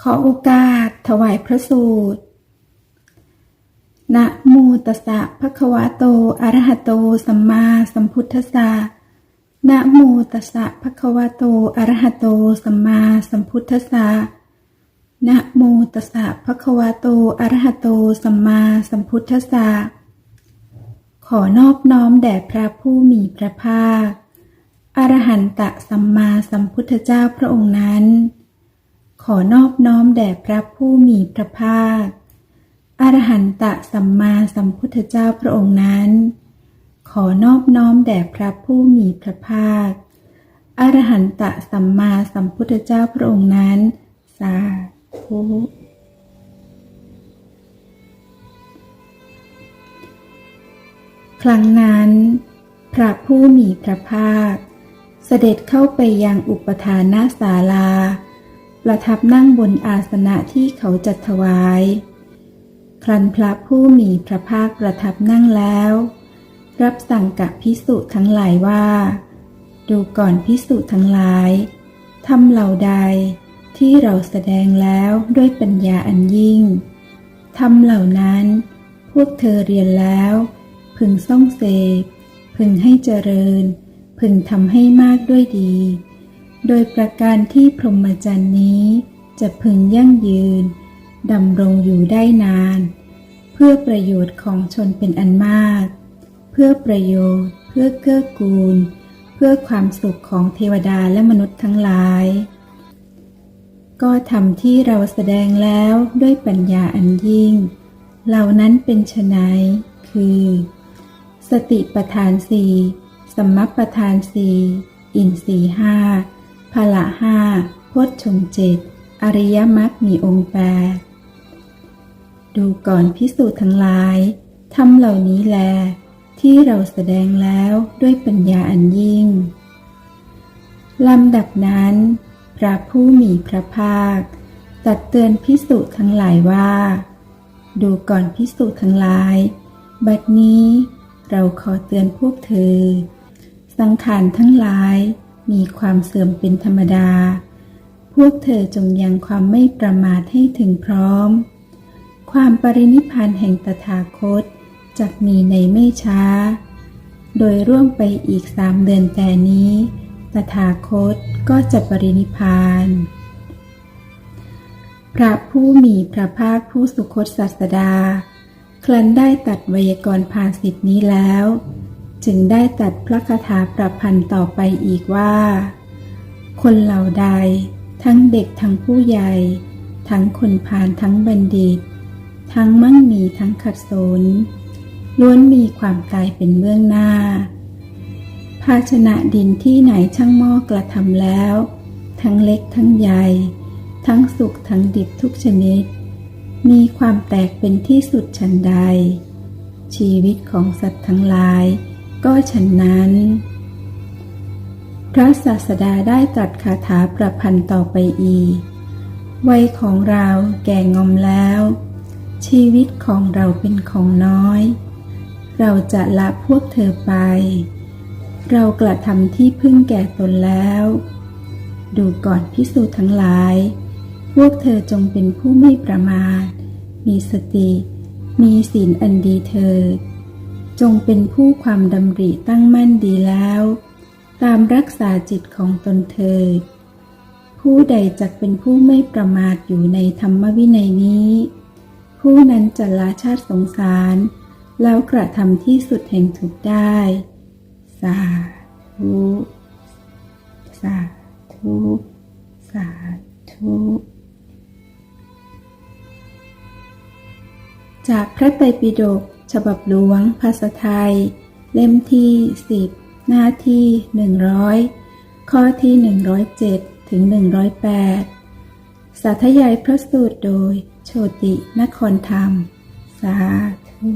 ขอโอกาสถวายพระสูตร นะโมตัสสะภะคะวะโต อะระหะโต สัมมาสัมพุทธัสสะ นะโมตัสสะภะคะวะโต อะระหะโต สัมมาสัมพุทธัสสะ นะโมตัสสะภะคะวะโต อะระหะโต สัมมาสัมพุทธัสสะ ขอนอบน้อมแด่พระผู้มีพระภาค อรหันตสัมมาสัมพุทธเจ้าพระองค์นั้น ขอนอบน้อมแด่พระผู้มีพระภาค อรหันตสัมมาสัมพุทธเจ้าพระองค์นั้น ขอนอบน้อมแด่พระผู้มีพระภาค อรหันตสัมมาสัมพุทธเจ้าพระองค์นั้น สาธุครั้งนั้น พระผู้มีพระภาค เสด็จเข้าไปยังอุปทานนาศาลา ประทับนั่งบนอาสนะที่เขาจัดถวาย ครั้นพระผู้มีพระภาคประทับนั่งแล้ว รับสั่งกับพิสุทั้งหลายว่า ดูก่อนพิสุทั้งหลายทำเหล่าใดที่เราแสดงแล้วด้วยปัญญาอันยิ่งทำเหล่านั้น พวกเธอเรียนแล้ว พึงส่องเสพ พึงให้เจริญ พึงทำให้มากด้วยดี โดยประการที่พรหมจรรย์นี้จะพึงยั่งยืนดำรงอยู่ได้นาน เพื่อประโยชน์ของชนเป็นอันมาก เพื่อประโยชน์ เพื่อเกื้อกูล เพื่อความสุขของเทวดาและมนุษย์ทั้งหลาย ก็ทำที่เราแสดงแล้วด้วยปัญญาอันยิ่ง เหล่านั้นเป็นไฉนคือ สติปทานสี่สัมมัปทานสี่อินทรีห้า พละห้าพจชงเจ็ดอริยมรรคมีองค์แปดดูก่อนพิสูจน์ทั้งหลายทำเหล่านี้แล ที่เราแสดงแล้วด้วยปัญญาอันยิ่งลำดับนั้น พระผู้มีพระภาคตัดเตือนพิสุทั้งหลายว่า ดูก่อนพิสุทั้งหลาย บัดนี้เราขอเตือนพวกเธอ สังขารทั้งหลาย มีความเสื่อมเป็นธรรมดา พวกเธอจงยังความไม่ประมาทให้ถึงพร้อม ความปรินิพานแห่งตถาคตจะมีในไม่ช้า โดยร่วมไปอีกสามเดือนแต่นี้ ตถาคตก็จะปรินิพพาน พระผู้มีพระภาคผู้สุคตศาสดา ครั้นได้ตัดไวยากรณ์ภาสิทธินี้แล้ว จึงได้ตัดพระคาถาประพันธ์ต่อไปอีกว่า คนเหล่าใด ทั้งเด็กทั้งผู้ใหญ่ ทั้งคนพาลทั้งบัณฑิต ทั้งมั่งมีทั้งขัดสนล้วนมีความตายเป็นเบื้องหน้า ภาชนะดินที่ไหนช่างหม้อกระทำแล้ว ทั้งเล็กทั้งใหญ่ ทั้งสุกทั้งดิบทุกชนิด มีความแตกเป็นที่สุดฉันใด ชีวิตของสัตว์ทั้งหลาย ก็ฉันนั้น พระศาสดาได้ตรัสคาถาประพันธ์ต่อไปอีก วัยของเราแก่งอมแล้ว ชีวิตของเราเป็นของน้อย เราจะละพวกเธอไป เรากระทำที่พึ่งแก่ตนแล้ว ดูก่อนพิสูจน์ทั้งหลาย พวกเธอจงเป็นผู้ไม่ประมาท มีสติ มีศีลอันดีเถิด จงเป็นผู้ความดำริตั้งมั่นดีแล้ว ตามรักษาจิตของตนเถิดผู้ใดจักเป็นผู้ไม่ประมาทอยู่ในธรรมวินัยนี้ ผู้นั้นจะละชาติสงสาร แล้วกระทำที่สุดแห่งทุกได้ สาธุสาธุสาธุจากพระไตรปิฎก ฉบับหลวงภาษาไทย เล่มที่ 10 หน้าที่ 100 ข้อที่ 107 ถึง 108 สาธยายพระสูตรโดยโชตินครธรรม สาธุ